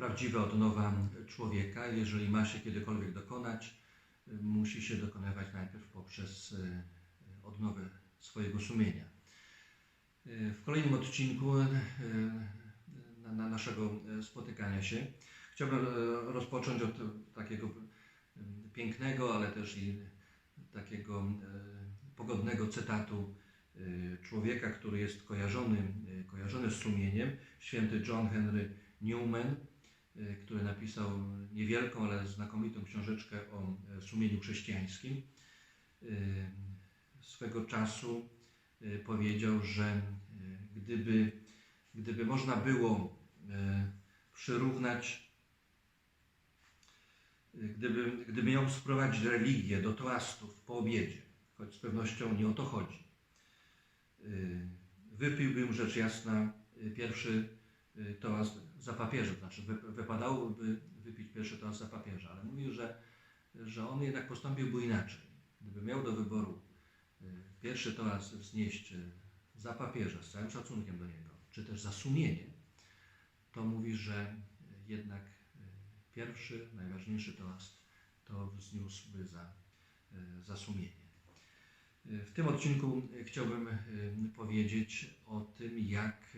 prawdziwa odnowa człowieka. Jeżeli ma się kiedykolwiek dokonać, musi się dokonywać najpierw poprzez y, odnowę swojego sumienia. Y, W kolejnym odcinku y, na, na naszego spotykania się chciałbym rozpocząć od takiego pięknego, ale też i takiego pogodnego cytatu człowieka, który jest kojarzony, kojarzony z sumieniem, święty John Henry Newman, który napisał niewielką, ale znakomitą książeczkę o e, sumieniu chrześcijańskim. Y, Swego czasu y, powiedział, że y, gdyby, gdyby można było y, przyrównać, y, gdyby, gdyby ją sprowadzić religię do toastów po obiedzie, choć z pewnością nie o to chodzi, y, wypiłbym rzecz jasna y, pierwszy y, toast za papieża, znaczy wy- wypadałoby wypić pierwszy toast za papieża, ale mówił, że, że on jednak postąpiłby inaczej. Gdyby miał do wyboru y, pierwszy toast wznieść y, za papieża, z całym szacunkiem do niego, czy też za sumienie, to mówi, że jednak y, pierwszy, najważniejszy toast to wzniósłby za, za sumienie. W tym odcinku chciałbym powiedzieć o tym, jak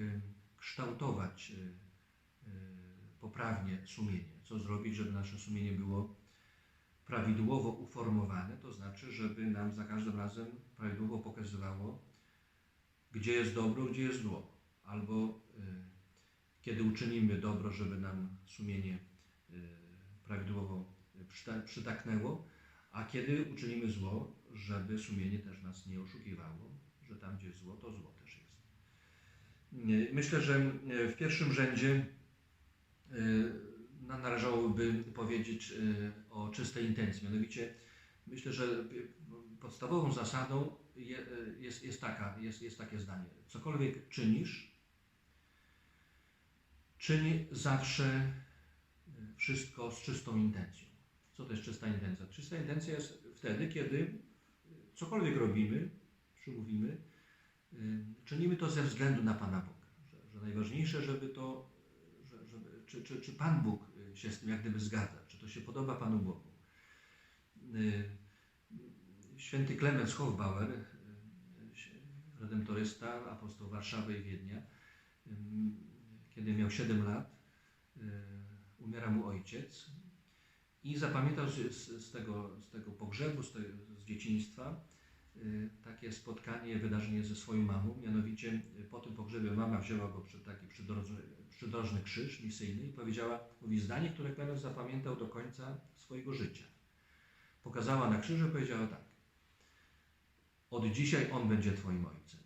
kształtować poprawnie sumienie. Co zrobić, żeby nasze sumienie było prawidłowo uformowane, to znaczy, żeby nam za każdym razem prawidłowo pokazywało, gdzie jest dobro, gdzie jest zło. Albo y, kiedy uczynimy dobro, żeby nam sumienie y, prawidłowo przyta- przytaknęło, a kiedy uczynimy zło, żeby sumienie też nas nie oszukiwało, że tam, gdzie jest zło, to zło też jest. Myślę, że w pierwszym rzędzie należałoby powiedzieć e, o czystej intencji. Mianowicie myślę, że podstawową zasadą e, jest, jest, taka, jest, jest takie zdanie. Cokolwiek czynisz, czyń zawsze wszystko z czystą intencją. Co to jest czysta intencja? Czysta intencja jest wtedy, kiedy cokolwiek robimy, czy mówimy, y, czynimy to ze względu na Pana Boga. Że, że najważniejsze, żeby to, czy, czy, czy Pan Bóg się z tym jak gdyby zgadza, czy to się podoba Panu Bogu. Y, Święty Klemens Hofbauer, y, redemptorysta, apostoł Warszawy i Wiednia, y, kiedy miał 7 lat, umiera mu ojciec i zapamiętał z, z, tego, z tego pogrzebu, z, te, z dzieciństwa, takie spotkanie, wydarzenie ze swoją mamą. Mianowicie y, po tym pogrzebie mama wzięła go przed taki przydrożny, przydrożny krzyż misyjny i powiedziała, mówi zdanie, które Klemens zapamiętał do końca swojego życia. Pokazała na krzyżu i powiedziała tak. Od dzisiaj on będzie Twoim ojcem.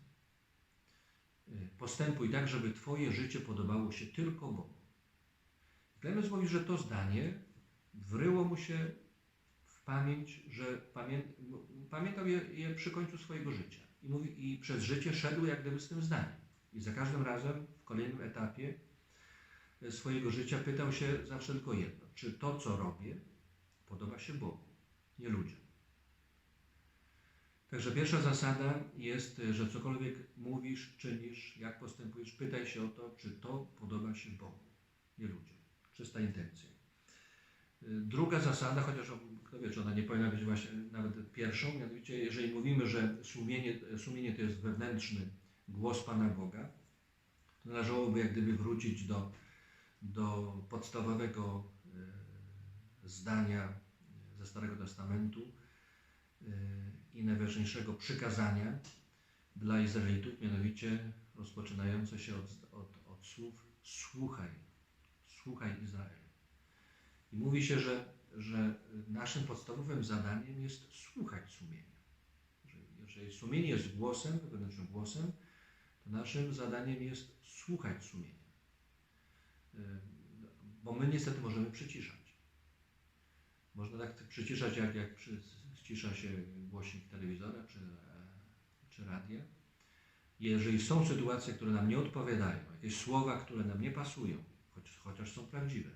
Y, Postępuj tak, żeby Twoje życie podobało się tylko Bogu. Klemens mówi, że to zdanie wryło mu się pamięć, że pamię, pamiętał je, je przy końcu swojego życia. I, mówi, I przez życie szedł jak gdyby z tym zdaniem. I za każdym razem w kolejnym etapie e, swojego życia pytał się zawsze tylko jedno. Czy to, co robię, podoba się Bogu, nie ludziom. Także pierwsza zasada jest, e, że cokolwiek mówisz, czynisz, jak postępujesz, pytaj się o to, czy to podoba się Bogu, nie ludziom. Czysta intencja. Druga zasada, chociaż kto wie, czy ona nie powinna być właśnie nawet pierwszą, mianowicie jeżeli mówimy, że sumienie, sumienie to jest wewnętrzny głos Pana Boga, to należałoby jak gdyby wrócić do, do podstawowego y, zdania ze Starego Testamentu y, i najważniejszego przykazania dla Izraelitów, mianowicie rozpoczynające się od, od, od słów słuchaj, słuchaj Izraelu. I mówi się, że, że naszym podstawowym zadaniem jest słuchać sumienia. Że jeżeli sumienie jest głosem, wewnętrznym głosem, to naszym zadaniem jest słuchać sumienia. Bo my niestety możemy przyciszać. Można tak przyciszać, jak, jak przy, ścisza się głośnik telewizora czy, czy radia. Jeżeli są sytuacje, które nam nie odpowiadają, jakieś słowa, które nam nie pasują, choć, chociaż są prawdziwe,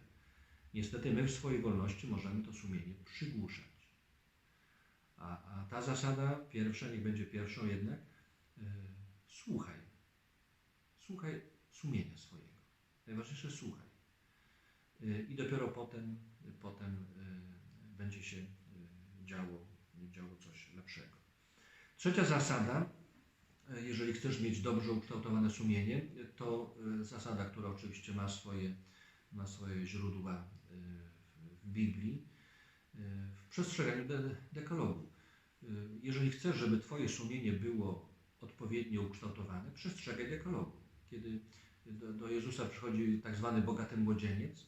Niestety my w swojej wolności możemy to sumienie przygłuszać. A, a ta zasada pierwsza, niech będzie pierwszą jednak, yy, słuchaj. Słuchaj sumienia swojego. Najważniejsze słuchaj. y, i dopiero potem, potem y, będzie się y, działo, działo coś lepszego. Trzecia zasada, jeżeli chcesz mieć dobrze ukształtowane sumienie, to zasada, która oczywiście ma swoje, ma swoje źródła w- Biblii, y, w przestrzeganiu de- dekalogu. Y, Jeżeli chcesz, żeby Twoje sumienie było odpowiednio ukształtowane, przestrzegaj dekalogu. Kiedy do, Jezusa przychodzi tak zwany bogaty młodzieniec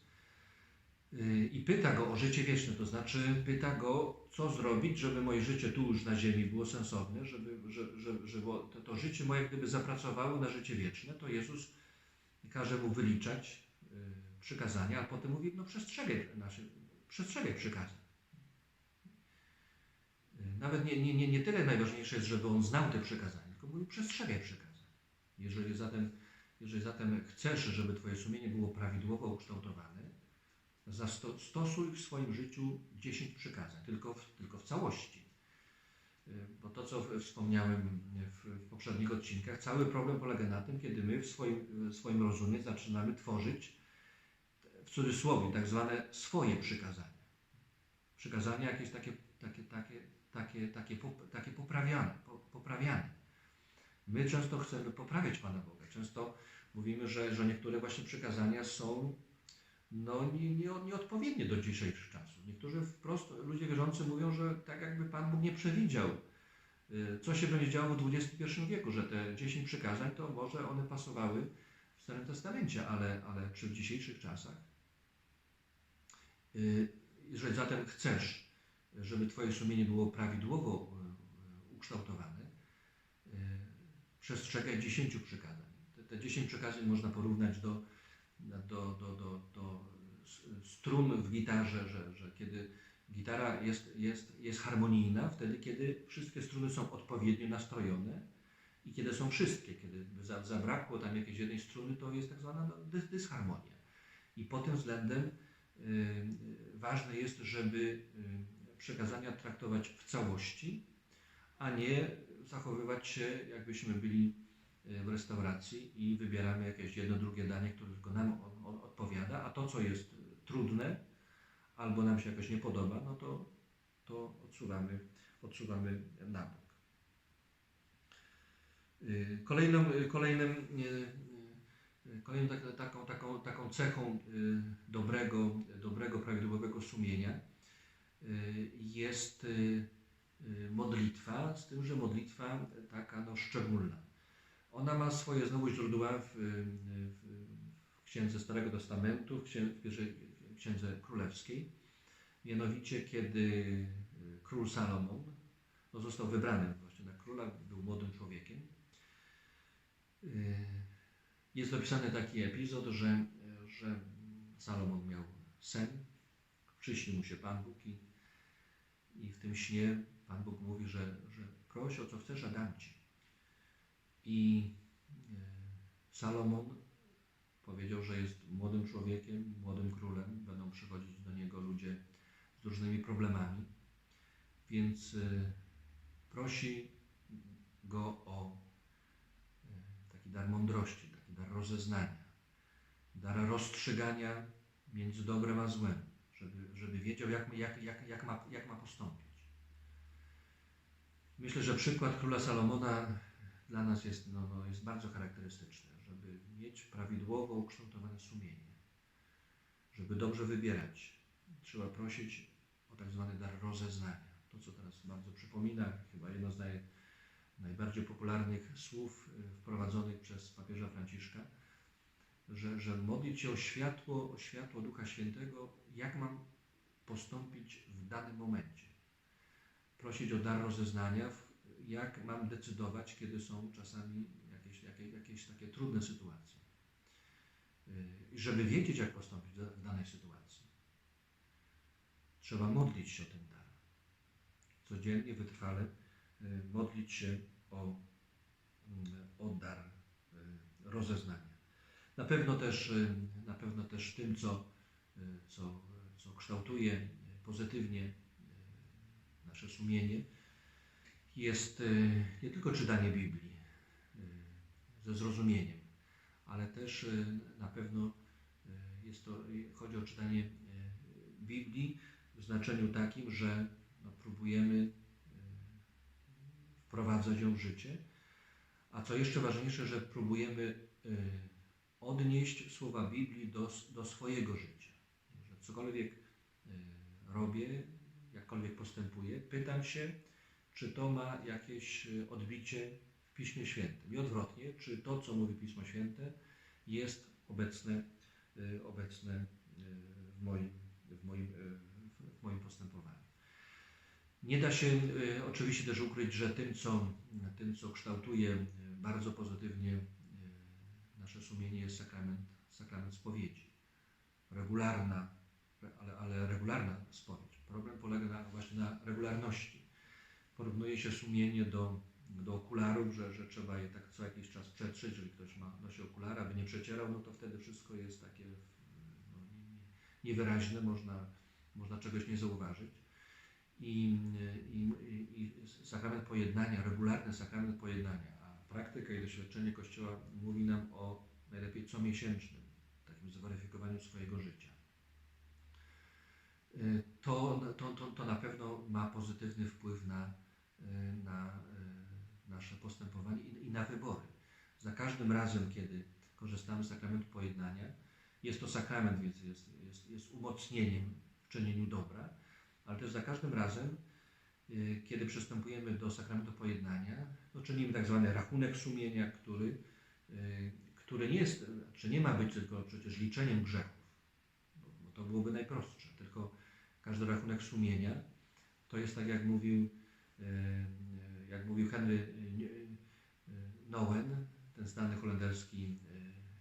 yy, i pyta go o życie wieczne, to znaczy pyta go, co zrobić, żeby moje życie tu już na ziemi było sensowne, żeby, że, że, żeby to, to życie moje gdyby zapracowało na życie wieczne, to Jezus każe mu wyliczać przykazania, a potem mówi, no przestrzegaj, znaczy, przestrzegaj przykazań. Nawet nie, nie, nie, nie tyle najważniejsze jest, żeby on znał te przykazania, tylko mówi przestrzegaj przykazań. Jeżeli zatem, jeżeli zatem chcesz, żeby Twoje sumienie było prawidłowo ukształtowane, zastosuj w swoim życiu 10 przykazań, tylko w, tylko w całości. Bo to, co wspomniałem w, w poprzednich odcinkach, cały problem polega na tym, kiedy my w swoim, w swoim rozumie zaczynamy tworzyć cudzysłowie tak zwane swoje przykazania. Przykazania jakieś takie, takie, takie, takie, takie, takie poprawiane, po- poprawiane. My często chcemy poprawiać Pana Boga. Często mówimy, że, że niektóre właśnie przykazania są no, nie, nie, nieodpowiednie do dzisiejszych czasów. Niektórzy wprost, ludzie wierzący mówią, że tak jakby Pan Bóg nie przewidział, y, co się będzie działo w XXI wieku, że te 10 przykazań to może one pasowały w Starym Testamencie, ale, ale czy w dzisiejszych czasach? Y, Jeżeli zatem chcesz, żeby Twoje sumienie było prawidłowo y, y, ukształtowane, y, przestrzegaj 10 przykazań. Te, te 10 przykazań można porównać do, do, do, do, do strun w gitarze, że, że kiedy gitara jest, jest, jest harmonijna, wtedy kiedy wszystkie struny są odpowiednio nastrojone i kiedy są wszystkie, kiedy zabrakło tam jakiejś jednej struny, to jest tak zwana dys, dysharmonia. I pod tym względem y, y, ważne jest, żeby y, przekazania traktować w całości, a nie zachowywać się, jakbyśmy byli y, w restauracji i wybieramy jakieś jedno, drugie danie, które tylko nam odpowiada, a to, co jest y, trudne albo nam się jakoś nie podoba, no to, to odsuwamy, odsuwamy na bok. Y, Kolejną, y, kolejnym, y, y, kolejną tak, taką, taką, taką cechą y, dobrego, dobrego, prawidłowego sumienia y, jest y, modlitwa, z tym, że modlitwa taka no, szczególna. Ona ma swoje znowu źródła w, w, w Księdze Starego Testamentu, w, księ, w Księdze Królewskiej. Mianowicie, kiedy król Salomon no, został wybrany właśnie na króla, był młodym człowiekiem. Jest opisany taki epizod, że, że Salomon miał sen, przyśnił mu się Pan Bóg i, i w tym śnie Pan Bóg mówi, że, że proś o co chcesz, a dam Ci. I e, Salomon powiedział, że jest młodym człowiekiem, młodym królem, będą przychodzić do niego ludzie z różnymi problemami, więc e, prosi go o e, taki dar mądrości, rozeznania, dar rozstrzygania między dobrem a złem, żeby, żeby wiedział, jak, jak, jak, jak, ma, jak ma postąpić. Myślę, że przykład króla Salomona dla nas jest, no, no, jest bardzo charakterystyczny, żeby mieć prawidłowo ukształtowane sumienie, żeby dobrze wybierać. Trzeba prosić o tak zwany dar rozeznania. To, co teraz bardzo przypomina, chyba jedno z naj, najbardziej popularnych słów y, wprowadzonych przez papieża Franciszka, że, że modlić się o światło, o światło Ducha Świętego, jak mam postąpić w danym momencie. Prosić o dar rozeznania, jak mam decydować, kiedy są czasami jakieś, jakieś, jakieś takie trudne sytuacje. Yy, I żeby wiedzieć, jak postąpić w danej sytuacji, trzeba modlić się o ten dar. Codziennie, wytrwale modlić się o, mm, o dar yy, rozeznania. Na pewno też, y, na pewno też tym, co, y, co, co kształtuje y, pozytywnie y, nasze sumienie, jest y, nie tylko czytanie Biblii y, ze zrozumieniem, ale też y, na pewno y, jest to, chodzi o czytanie Biblii w znaczeniu takim, że no, próbujemy wprowadzać ją w życie, a co jeszcze ważniejsze, że próbujemy e, odnieść słowa Biblii do, do swojego życia. Że cokolwiek e, robię, jakkolwiek postępuję, pytam się, czy to ma jakieś e, odbicie w Piśmie Świętym. I odwrotnie, czy to, co mówi Pismo Święte, jest obecne, obecne w moim, w moim, w moim postępowaniu. Nie da się e, oczywiście też ukryć, że tym, co, tym, co kształtuje e, bardzo pozytywnie e, nasze sumienie, jest sakrament, sakrament spowiedzi. Regularna, ale, ale regularna spowiedź. Problem polega na, właśnie na regularności. Porównuje się sumienie do, do okularów, że, że trzeba je tak co jakiś czas przetrzeć, jeżeli ktoś ma, nosi okulary, aby nie przecierał, no to wtedy wszystko jest takie no, nie- nie- niewyraźne, można, można czegoś nie zauważyć. I, i, i sakrament pojednania, regularny sakrament pojednania, a praktyka i doświadczenie Kościoła mówi nam o najlepiej comiesięcznym takim zweryfikowaniu swojego życia. Y, To, to, to, to na pewno ma pozytywny wpływ na, y, na y, nasze postępowanie i, i na wybory. Za każdym razem, kiedy korzystamy z sakramentu pojednania, jest to sakrament, więc jest, jest, jest umocnieniem w czynieniu dobra, ale też za każdym razem, y, kiedy przystępujemy do sakramentu pojednania, no czynimy tak zwany rachunek sumienia, który, y, który nie jest, czy nie ma być tylko przecież liczeniem grzechów, bo, to byłoby najprostsze, tylko każdy rachunek sumienia to jest tak jak mówił, y, jak mówił Henry Nouwen, ten znany holenderski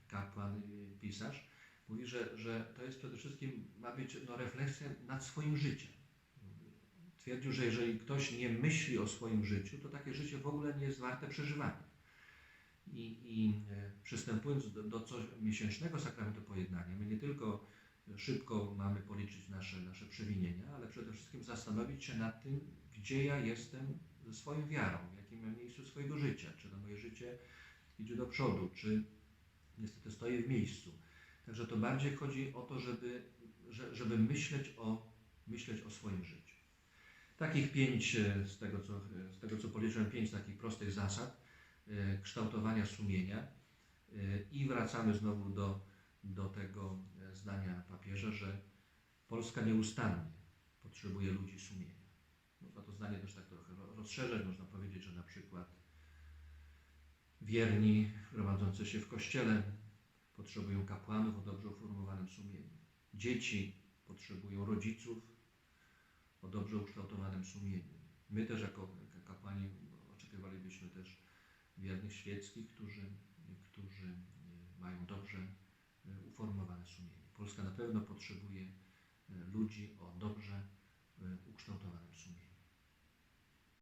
kapłan, pisarz, mówi, że, że to jest przede wszystkim, ma być no, refleksja nad swoim życiem. Twierdził, że jeżeli ktoś nie myśli o swoim życiu, to takie życie w ogóle nie jest warte przeżywania. I, i e, przystępując do, do co miesięcznego sakramentu pojednania, my nie tylko szybko mamy policzyć nasze, nasze przewinienia, ale przede wszystkim zastanowić się nad tym, gdzie ja jestem ze swoją wiarą, w jakim miejscu swojego życia, czy to moje życie idzie do przodu, czy niestety stoję w miejscu. Także to bardziej chodzi o to, żeby, że- żeby myśleć, o, myśleć o swoim życiu. Takich pięć, e, z tego co, e, z tego co policzyłem, pięć takich prostych zasad e, kształtowania sumienia i wracamy znowu do, do tego zdania papieża, że Polska nieustannie potrzebuje ludzi sumienia. Można to zdanie też tak trochę ro- rozszerzać, można powiedzieć, że na przykład wierni gromadzący się w kościele potrzebują kapłanów o dobrze uformowanym sumieniu. Dzieci potrzebują rodziców o dobrze ukształtowanym sumieniu. My też jako kapłani oczekiwalibyśmy też wiernych świeckich, którzy, którzy e, mają dobrze e, uformowane sumienie. Polska na pewno potrzebuje e, ludzi o dobrze ukształtowanym sumieniu.